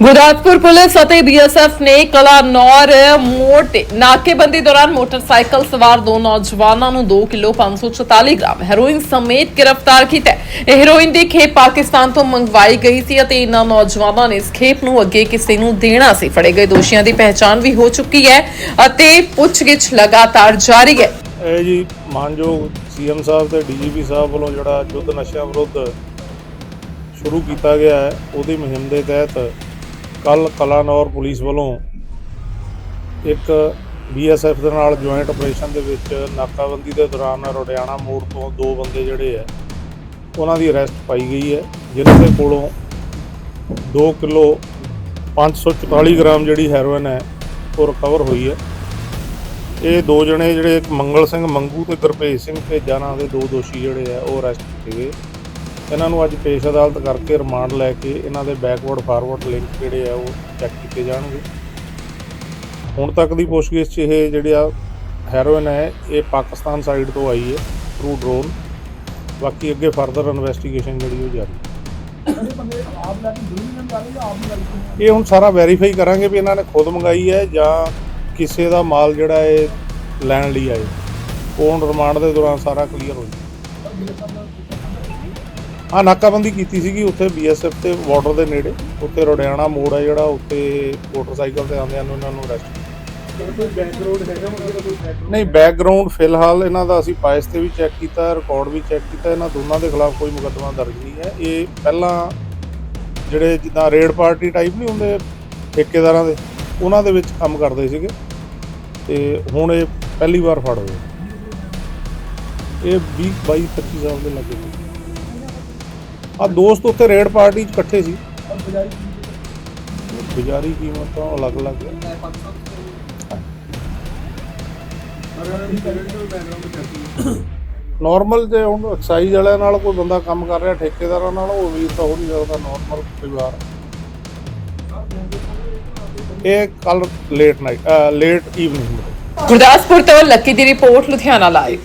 Gurdaspur police ਅਤੇ BSF ਨੇ ਕਲਾਨੌਰ ਮੋੜ ਨਾਕੇਬੰਦੀ ਦੌਰਾਨ ਮੋਟਰਸਾਈਕਲ ਸਵਾਰ ਦੋ ਨੌਜਵਾਨਾਂ ਨੂੰ 2 ਕਿਲੋ 544 ਗ੍ਰਾਮ ਹੈਰੋਇਨ ਸਮੇਤ ਗ੍ਰਿਫਤਾਰ ਕੀਤਾ ਹੈ। ਇਹ ਹੈਰੋਇਨ ਦੀ ਖੇਪ ਪਾਕਿਸਤਾਨ ਤੋਂ ਮੰਗਵਾਈ ਗਈ ਸੀ ਅਤੇ ਇਹਨਾਂ ਨੌਜਵਾਨਾਂ ਨੇ ਇਸ ਖੇਪ ਨੂੰ ਅੱਗੇ ਕਿਸੇ ਨੂੰ ਦੇਣਾ ਸੀ ਫੜੇ ਗਏ ਦੋਸ਼ੀਆਂ ਦੀ ਪਹਿਚਾਣ ਵੀ ਹੋ ਚੁੱਕੀ ਹੈ ਅਤੇ ਪੁੱਛਗਿੱਛ ਲਗਾਤਾਰ ਜਾਰੀ ਹੈ ਇਹ ਜੀ ਮਾਨਯੋਗ ਸੀਐਮ ਸਾਹਿਬ ਤੇ ਡੀਜੀਪੀ ਸਾਹਿਬ ਵੱਲੋਂ ਜਿਹੜਾ ਯੁੱਧ ਨਸ਼ਿਆਂ ਵਿਰੁੱਧ ਸ਼ੁਰੂ ਕੀਤਾ ਗਿਆ ਹੈ, ਉਹਦੀ ਮੁਹਿੰਮ ਦੇ ਤਹਿਤ ਕੱਲ ਕਲਾਨੌਰ ਪੁਲਿਸ ਵੱਲੋਂ ਇੱਕ ਬੀਐਸਐਫ ਦੇ ਨਾਲ ਜੁਆਇੰਟ ਆਪਰੇਸ਼ਨ ਦੇ ਵਿੱਚ ਨਾਕਾਬੰਦੀ ਦੇ ਦੌਰਾਨ ਰੋਡਿਆਣਾ ਮੋੜ ਤੋਂ ਦੋ ਬੰਦੇ ਜਿਹੜੇ ਆ, ਉਹਨਾਂ ਦੀ ਅਰੈਸਟ ਪਾਈ ਗਈ ਹੈ, ਜਿਨ੍ਹਾਂ ਦੇ ਕੋਲੋਂ 2 ਕਿਲੋ 544 ਗ੍ਰਾਮ ਜਿਹੜੀ ਹੈਰੋਇਨ ਹੈ, ਉਹ ਰਿਕਵਰ ਹੋਈ ਹੈ। ਇਹ ਦੋ ਜਣੇ ਜਿਹੜੇ ਮੰਗਲ ਸਿੰਘ ਮੰਗੂ ਤੇ ਗੁਰਭੇਜ ਸਿੰਘ ਭੇਜਾ ਨਾਂ ਦੇ ਦੋ ਦੋਸ਼ੀ ਜਿਹੜੇ ਆ, ਉਹ ਅਰੈਸਟ ਕੀਤੇ ਗਏ। ਇਹਨਾਂ ਨੂੰ ਅੱਜ ਪੇਸ਼ ਅਦਾਲਤ ਕਰਕੇ ਰਿਮਾਂਡ ਲੈ ਕੇ ਇਹਨਾਂ ਦੇ ਬੈਕਵਰਡ ਫਾਰਵਰਡ ਲਿੰਕ ਜਿਹੜੇ ਆ ਉਹ ਚੈੱਕ ਕੀਤੇ ਜਾਣਗੇ। ਹੁਣ ਤੱਕ ਦੀ ਪੁੱਛਗਿੱਛ 'ਚ ਇਹ ਜਿਹੜੇ ਆ ਹੈਰੋਇਨ ਹੈ, ਇਹ ਪਾਕਿਸਤਾਨ ਸਾਈਡ ਤੋਂ ਆਈ ਹੈ ਥਰੂ ਡਰੋਨ ਬਾਕੀ ਅੱਗੇ ਫਰਦਰ ਇਨਵੈਸਟੀਗੇਸ਼ਨ ਜਿਹੜੀ ਉਹ ਜਾਰੀ। ਇਹ ਹੁਣ ਸਾਰਾ ਵੈਰੀਫਾਈ ਕਰਾਂਗੇ ਵੀ ਇਹਨਾਂ ਨੇ ਖੁਦ ਮੰਗਾਈ ਹੈ ਜਾਂ ਕਿਸੇ ਦਾ ਮਾਲ ਜਿਹੜਾ ਇਹ ਲੈਣ ਲਈ ਆਏ। ਉਹ ਹੁਣ ਰਿਮਾਂਡ ਦੇ ਦੌਰਾਨ ਸਾਰਾ ਕਲੀਅਰ ਹੋ ਜਾਊ। ਆ ਨਾਕਾਬੰਦੀ ਕੀਤੀ ਸੀਗੀ ਉੱਥੇ ਬੀਐਸਐਫ ਤੇ ਬਾਰਡਰ ਦੇ ਨੇੜੇ। ਉੱਥੇ ਰੋਡਿਆਣਾ ਮੋੜ ਹੈ ਜਿਹੜਾ ਉੱਥੇ ਮੋਟਰਸਾਈਕਲ ਤੇ ਆਉਂਦਿਆਂ ਨੂੰ ਇਹਨਾਂ ਨੂੰ ਅਰੈਸਟ ਨਹੀਂ ਬੈਕਗ੍ਰਾਉਂਡ ਫਿਲਹਾਲ ਇਹਨਾਂ ਦਾ ਅਸੀਂ ਪਾਇਸ ਤੇ ਵੀ ਚੈੱਕ ਕੀਤਾ ਰਿਕਾਰਡ ਵੀ ਚੈੱਕ ਕੀਤਾ ਇਹਨਾਂ ਦੋਨਾਂ ਦੇ ਖਿਲਾਫ ਕੋਈ ਮੁਕੱਦਮਾ ਦਰਜ ਨਹੀਂ ਹੈ। ਇਹ ਪਹਿਲਾਂ ਜਿਹੜੇ ਜਿੱਦਾਂ ਰੇਡ ਪਾਰਟੀ ਟਾਈਪ ਨਹੀਂ ਹੁੰਦੇ ਠੇਕੇਦਾਰਾਂ ਦੇ ਉਹਨਾਂ ਦੇ ਵਿੱਚ ਕੰਮ ਕਰਦੇ ਸੀਗੇ। ਤੇ ਹੁਣ ਇਹ ਪਹਿਲੀ ਵਾਰ ਫੜ ਹੋਏ ਇਹ 20 22 25 ਸਾਲ ਦੇ ਲੱਗੇ ਆ ਦੋਸਤ ਉੱਥੇ ਰੇਡ ਪਾਰਟੀ 'ਚ ਇਕੱਠੇ ਸੀ। ਬਜ਼ਾਰੀ ਕੀਮਤਾਂ ਅਲੱਗ-ਅਲੱਗ ਹੈ ਨਾਰਮਲ ਜੇ ਹੁਣ ਐਕਸਾਈਜ਼ ਵਾਲਿਆਂ ਨਾਲ ਕੋਈ ਬੰਦਾ ਕੰਮ ਕਰ ਰਿਹਾ ਠੇਕੇਦਾਰਾਂ ਨਾਲ ਉਹ ਵੀ ਤਾਂ ਹੋ ਨਹੀਂ ਸਕਦਾ ਨਾਰਮਲ ਪਰਿਵਾਰ। ਇਹ ਕੱਲ late night late evening Gurdaspur ਤੋਂ ਲੱਕੀ ਦੀ ਰਿਪੋਰਟ ਲੁਧਿਆਣਾ ਲਾਈਵ